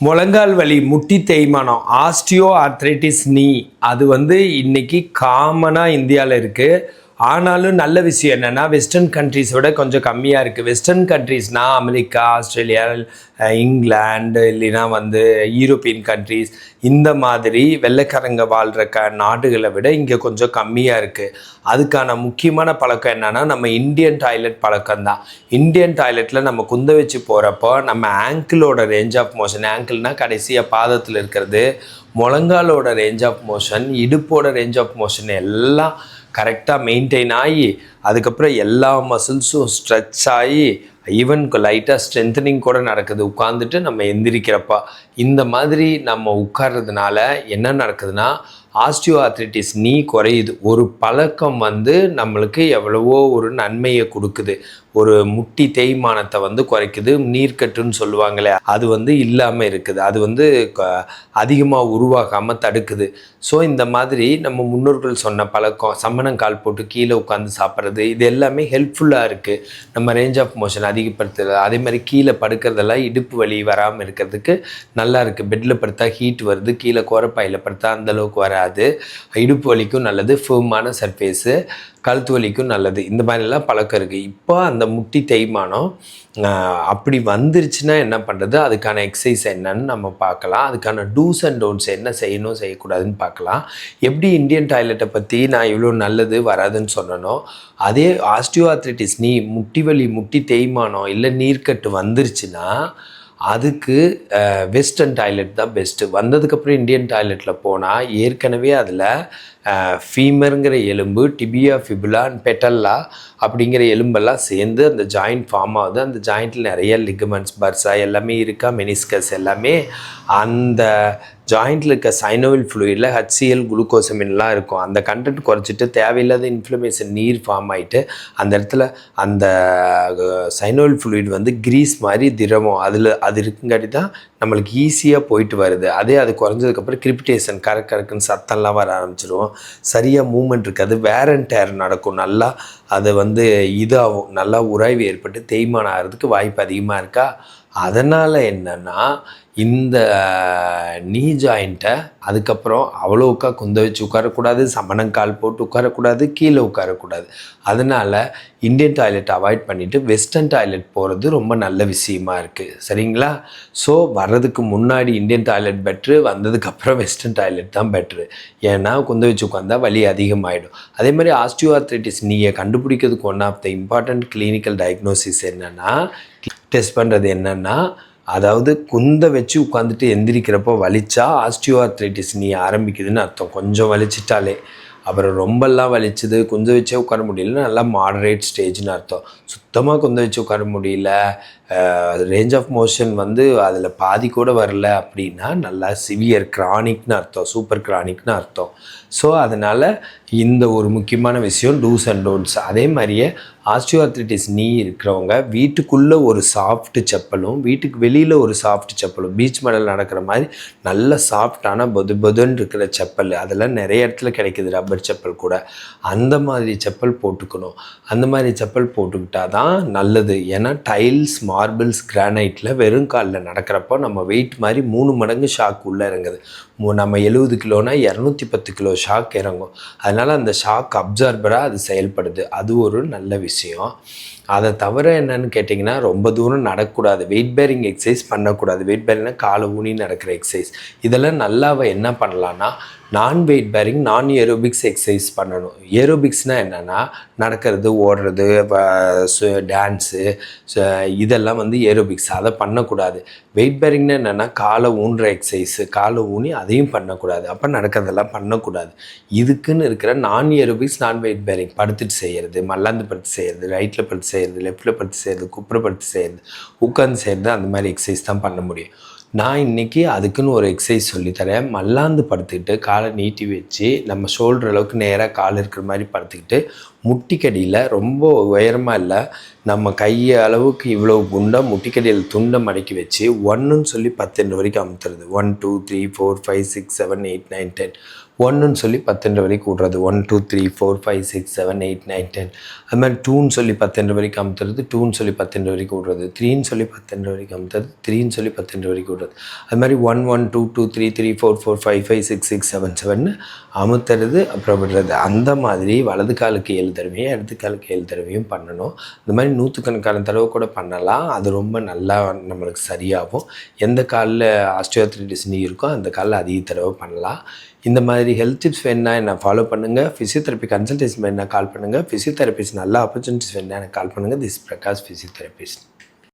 முழங்கால் வலி முட்டி தேய்மானம் ஆஸ்டியோ ஆர்த்ரைட்டிஸ் நீ அது வந்து இன்னைக்கு காமனாக இந்தியாவில் இருக்குது ஆனாலும் நல்ல விஷயம் என்னென்னா வெஸ்டர்ன் கண்ட்ரீஸ் விட கொஞ்சம் கம்மியாக இருக்குது வெஸ்டர்ன் கண்ட்ரீஸ்னால் அமெரிக்கா ஆஸ்திரேலியா இங்கிலாண்டு இங்கிலாந்து இல்லைன்னா வந்து யூரோப்பியன் கண்ட்ரீஸ் இந்த மாதிரி வெள்ளைக்காரங்க வாழ்கிற க நாடுகளை விட இங்கே கொஞ்சம் கம்மியாக இருக்குது அதுக்கான முக்கியமான பழக்கம் என்னென்னா நம்ம இந்தியன் டாய்லெட் பழக்கம் தான். இந்தியன் டாய்லெட்டில் நம்ம குந்த வச்சு போகிறப்போ நம்ம ஆங்கிளோட ரேஞ்ச் ஆஃப் மோஷன் ஆங்கிள்னால் கடைசியாக பாதத்தில் இருக்கிறது முழங்காலோட ரேஞ்ச் ஆஃப் மோஷன் இடுப்போட ரேஞ்ச் ஆஃப் மோஷன் எல்லாம் கரெக்டாக மெயின்டைன் ஆகி அதுக்கப்புறம் எல்லா மசில்ஸும் ஸ்ட்ரெச் ஆகி ஈவன் லைட்டாக ஸ்ட்ரென்தனிங் கூட நடக்குது. உட்காந்துட்டு நம்ம எந்திரிக்கிறப்பா இந்த மாதிரி நம்ம உட்கார்றதுனால என்ன நடக்குதுன்னா ஆஸ்டியோ ஆத்ரிட்டிஸ் நீ குறையுது. ஒரு பழக்கம் வந்து நம்மளுக்கு எவ்வளவோ ஒரு நன்மையை கொடுக்குது. ஒரு முட்டி தேய்மானத்தை வந்து குறைக்குது நீர்க்கட்டுன்னு சொல்லுவாங்களே அது வந்து இல்லாமல் இருக்குது. அது வந்து அதிகமாக உருவாகாமல் தடுக்குது. ஸோ இந்த மாதிரி நம்ம முன்னோர்கள் சொன்ன பழக்கம் சம்மணங்கால் போட்டு கீழே உட்காந்து சாப்பிட்றது இது எல்லாமே ஹெல்ப்ஃபுல்லாக இருக்குது நம்ம ரேஞ்ச் ஆஃப் மோஷன் அதிகப்படுத்துறது அதே மாதிரி கீழே படுக்கிறதெல்லாம் இடுப்பு வலி வராமல் இருக்கிறதுக்கு நல்லா இருக்குது பெட்டில் படுத்தா ஹீட் வருது கீழே கோரப்பாயில் படுத்தா அந்த அளவுக்கு வராது. இடுப்பு வலிக்கும் நல்லது ஃபேமான சர்ஃபேஸு கழுத்து வலிக்கும் நல்லது. இந்த மாதிரிலாம் பழக்கம் இருக்குது இப்போ அந்த முட்டி தேய்மானம் அப்படி வந்துருச்சுன்னா என்ன பண்ணுறது அதுக்கான எக்ஸசைஸ் என்னன்னு நம்ம பார்க்கலாம். அதுக்கான டூஸ் அண்ட் டோன்ட்ஸ் என்ன செய்யணும் செய்யக்கூடாதுன்னு பார்க்கலாம். எப்படி இந்தியன் டாய்லெட்டை பற்றி நான் இவ்வளோ நல்லது வராதுன்னு சொன்னனோ அதே ஆஸ்டியோஆத்ரிட்டிஸ் நீ முட்டி வலி முட்டி தேய்மானம் இல்லை நீர்க்கட்டு வந்துருச்சுன்னா அதுக்கு வெஸ்டர்ன் டாய்லெட் தான் பெஸ்ட்டு வந்ததுக்கப்புறம் இந்தியன் டாய்லெட்டில் போனால் ஏற்கனவே அதில் ஃபீமருங்கிற எலும்பு டிபியா ஃபிபுலான் பெட்டல்லா அப்படிங்கிற எலும்பெல்லாம் சேர்ந்து அந்த ஜாயிண்ட் ஃபார்ம் ஆகுது. அந்த ஜாயிண்ட்டில் நிறைய லிகமெண்ட்ஸ் பர்ஸா எல்லாமே இருக்கா மெனிஸ்கஸ் எல்லாமே. அந்த ஜாயிண்ட்டில் இருக்க சைனோவில் ஃப்ளூயிடில் ஹச்சிஎல் குளுக்கோசமின்லாம் இருக்கும். அந்த கண்டென்ட் குறைச்சிட்டு தேவையில்லாத இன்ஃப்ளமேஷன் நீர் ஃபார்ம் ஆகிட்டு அந்த இடத்துல அந்த சைனோவில் ஃப்ளூயிட் வந்து கிரீஸ் மாதிரி திரவம். அதில் அது இருக்குங்காட்டி தான் நம்மளுக்கு ஈஸியாக போயிட்டு வருது. அதே அது குறைஞ்சதுக்கப்புறம் கிரிப்டேஷன் கரக் கரக்குன்னு சத்தம்லாம் வர ஆரம்பிச்சிடும் சரியாக மூமெண்ட் இருக்காது. வேர் அண்ட் டேர் நடக்கும். நல்லா அது வந்து இதாகும் நல்லா உராய்வு ஏற்பட்டு தேய்மானம் ஆகிறதுக்கு வாய்ப்பு அதிகமாக இருக்கா? அதனால் என்னென்னா இந்த நீ ஜாயிண்ட்டை அதுக்கப்புறம் அவ்வளோக்கா குந்த வச்சு உட்காரக்கூடாது சமணங்கால் போட்டு உட்காரக்கூடாது கீழே உட்காரக்கூடாது. அதனால் இந்தியன் டாய்லெட் அவாய்ட் பண்ணிவிட்டு வெஸ்டர்ன் டாய்லெட் போகிறது ரொம்ப நல்ல விஷயமா இருக்குது சரிங்களா? ஸோ வர்றதுக்கு முன்னாடி இந்தியன் டாய்லெட் பெட்ரு வந்ததுக்கப்புறம் வெஸ்டர்ன் டாய்லெட் தான் பெட்ரு ஏன்னா குந்த வச்சு உட்காந்தா வலி அதிகமாகிடும் அதே மாதிரி ஆஸ்டியோஆர்த்ரைட்டிஸ் நீங்கள் கண்டுபிடிக்கிறதுக்கு one of the important clinical diagnosis என்னென்னா டெஸ்ட் பண்ணுறது என்னென்னா அதாவது குந்த வச்சு உட்காந்துட்டு எந்திரிக்கிறப்போ வலிச்சா ஆஸ்டியோஆர்த்ரைட்டிஸ் நீ ஆரம்பிக்குதுன்னு அர்த்தம். கொஞ்சம் வலிச்சிட்டாலே. அப்புறம் ரொம்பலாம் வலிச்சது குந்த வச்சே உட்கார முடியலன்னா நல்லா மாடரேட் ஸ்டேஜ்னு அர்த்தம். சுத்தமாக குந்த வச்சு உட்கார முடியல. ரேஞ்ச் ஆஃப் மோஷன் வந்து அதில் பாதி கூட வரல அப்படின்னா நல்லா சிவியர் கிரானிக்னு அர்த்தம் சூப்பர் கிரானிக்னு அர்த்தம். ஸோ அதனால் இந்த ஒரு முக்கியமான விஷயம் டூஸ் அண்ட் டோன்ட்ஸ் அதே மாதிரியே ஆஸ்டியோஆர்த்ரைட்டிஸ் நீ இருக்கிறவங்க வீட்டுக்குள்ளே ஒரு சாஃப்ட் செப்பலும் வீட்டுக்கு வெளியில் ஒரு சாஃப்ட் செப்பலும் பீச் மடல் நடக்கிற மாதிரி நல்ல சாஃப்டான பொது பொதுன்னு இருக்கிற செப்பல் அதெல்லாம் நிறைய இடத்துல கிடைக்குது ரப்பர் செப்பல் கூட அந்த மாதிரி செப்பல் போட்டுக்கணும். அந்த மாதிரி செப்பல் போட்டுக்கிட்டா தான் நல்லது. ஏன்னா டைல்ஸ் மார்பிள்ஸ் கிரானைட்டில் வெறும் காலில் நடக்கிறப்போ நம்ம வெயிட் மாதிரி மூணு மடங்கு ஷாக் உள்ளே இறங்குது. நம்ம எழுபது கிலோனா இரநூத்தி பத்து கிலோ ஷாக் இறங்கும். அதனால் அந்த ஷாக் அப்சார்பராக அது செயல்படுது. அது ஒரு நல்ல விஷயம். அதை தவிர என்னன்னு கேட்டிங்கன்னா ரொம்ப தூரம் நடக்கக்கூடாது வெயிட் பேரிங் எக்ஸசைஸ் பண்ணக்கூடாது. வெயிட் பேரிங்னா காலை ஊனி நடக்கிற எக்ஸசைஸ் இதெல்லாம் நல்லா அவள் என்ன பண்ணலான்னா நான் வெயிட் பேரிங் நான் ஏரோபிக்ஸ் எக்ஸசைஸ் பண்ணணும் ஏரோபிக்ஸ்னால் என்னென்னா நடக்கிறது ஓடுறது டான்ஸு இதெல்லாம் வந்து ஏரோபிக்ஸ் அதை பண்ணக்கூடாது. வெயிட் பேரிங்னா என்னென்னா காலை ஊன்ற எக்ஸசைஸு காலை ஊனி அதையும் பண்ணக்கூடாது. அப்போ நடக்கிறதெல்லாம் பண்ணக்கூடாது. இதுக்குன்னு இருக்கிற நான் ஏரோபிக்ஸ் நான் வெயிட் பேரிங் படுத்துட்டு செய்கிறது மல்லாந்து படுத்து செய்கிறது ரைட்டில் படுத்து செய்கிறது லெஃப்ட்டில் படுத்து செய்கிறது குப்புற படுத்து செய்கிறது உட்காந்து செய்கிறது அந்த மாதிரி எக்ஸசைஸ் தான் பண்ண முடியும். நான் இன்னைக்கு அதுக்குன்னு ஒரு எக்ஸசைஸ் சொல்லித்தரேன் மல்லாந்து படுத்துக்கிட்டு காலை நீட்டி வச்சு நம்ம ஷோல்டர் அளவுக்கு நேராக கால் இருக்கிற மாதிரி படுத்துக்கிட்டு முட்டிக்கடியில் ரொம்ப உயரமாக இல்லை நம்ம கையை அளவுக்கு இவ்வளோ குண்டாக முட்டிக்கடியில் துண்டை மடக்கி வச்சு ஒன்றுன்னு சொல்லி பத்தெண்டு வரைக்கும் அமுத்துறது. One two three four five six seven eight nine ten ஒன்றுன்னு சொல்லி பத்தெண்டு வரைக்கும் விட்றது one two three four five six seven eight nine ten அது மாதிரி டூன்னு சொல்லி பத்தெண்டு வரைக்கும் அமுத்துறது டூன்னு சொல்லி பத்தெண்டு வரைக்கும் விட்றது த்ரீன்னு சொல்லி பத்தெண்டு வரைக்கும் அமுத்துறது த்ரீன்னு சொல்லி பத்தெண்டு வரைக்கும் விட்றது அது மாதிரி one one two two three three four four five five six six seven seven அமுத்துறது அப்புறம் விடுறது. அந்த மாதிரி வலது காலுக்கு ஏழு தடவையும் இடது காலுக்கு ஏழு தடவையும் பண்ணணும். இந்த மாதிரி நூற்றுக்கணக்கான தடவை கூட பண்ணலாம். அது ரொம்ப நல்லா நம்மளுக்கு சரியாகும். எந்த காலில் ஆஸ்டியோத்ரிட்டிஸ் நீ இருக்கோ அந்த காலில் அதிக தடவை பண்ணலாம். இந்த மாதிரி ஹெல்த் டிப்ஸ் வேணுன்னா என்ன ஃபாலோ பண்ணுங்கள் ஃபிசியோதெரப்பி கன்சல்டேஷன் வேணுன்னா கால் பண்ணுங்கள் ஃபிசியோதெரபிஸ்ட் நல்ல ஆப்பர்ச்சுனிட்டிஸ் வேணுன்னா எனக்கு கால் பண்ணுங்கள் திஸ் பிரகாஷ் ஃபிசியோதெரபிஸ்ட்